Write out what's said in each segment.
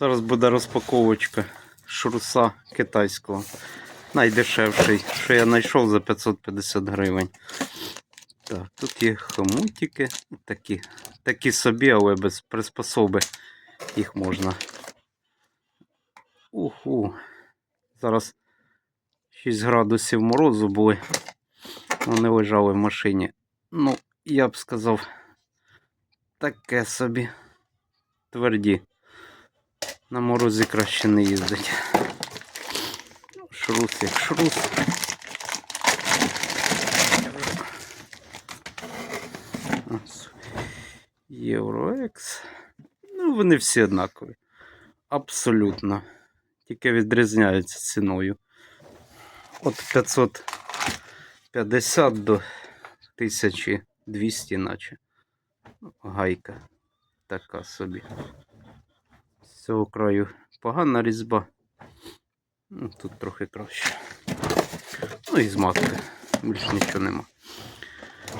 Зараз буде розпаковочка шруса китайського. Найдешевший, що я знайшов за 550 гривень. Так, тут є хомутики, такі, такі собі, але без приспособи їх можна. Уху. Зараз 6 градусів морозу були. Вони лежали в машині. Ну, я б сказав, таке собі. Тверді. На морозі краще не їздить. Шрус як шрус. Євроекс. Ну, вони всі однакові. Абсолютно. Тільки відрізняються ціною. От 550 до 1200, наче. Ну, Гайка. Така собі. Цього краю погана різьба. Ну, тут трохи краще. Ну і з матки. Більш нічого нема.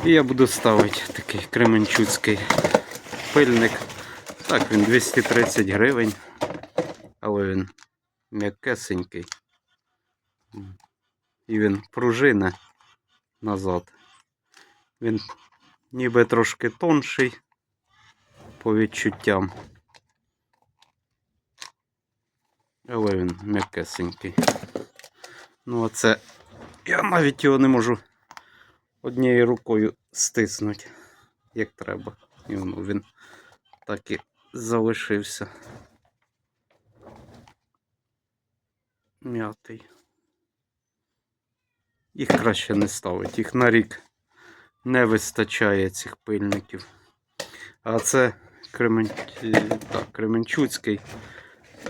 І я буду ставити такий кременчуцький пильник. Так, він 230 гривень, але він м'якесенький. І він пружине назад. Він ніби трошки тонший по відчуттям. Але він м'якесенький. Ну, оце я навіть його не можу однією рукою стиснути, як треба. І воно він так і залишився. М'ятий. Їх краще не ставить. Їх на рік не вистачає цих пильників. А це Кремен... так, Кременчуцький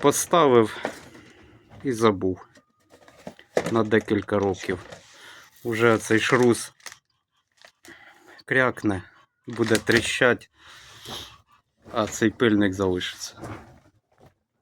поставив і забув на декілька років. Уже цей шрус крякне, буде тріщать, а цей пильник залишиться.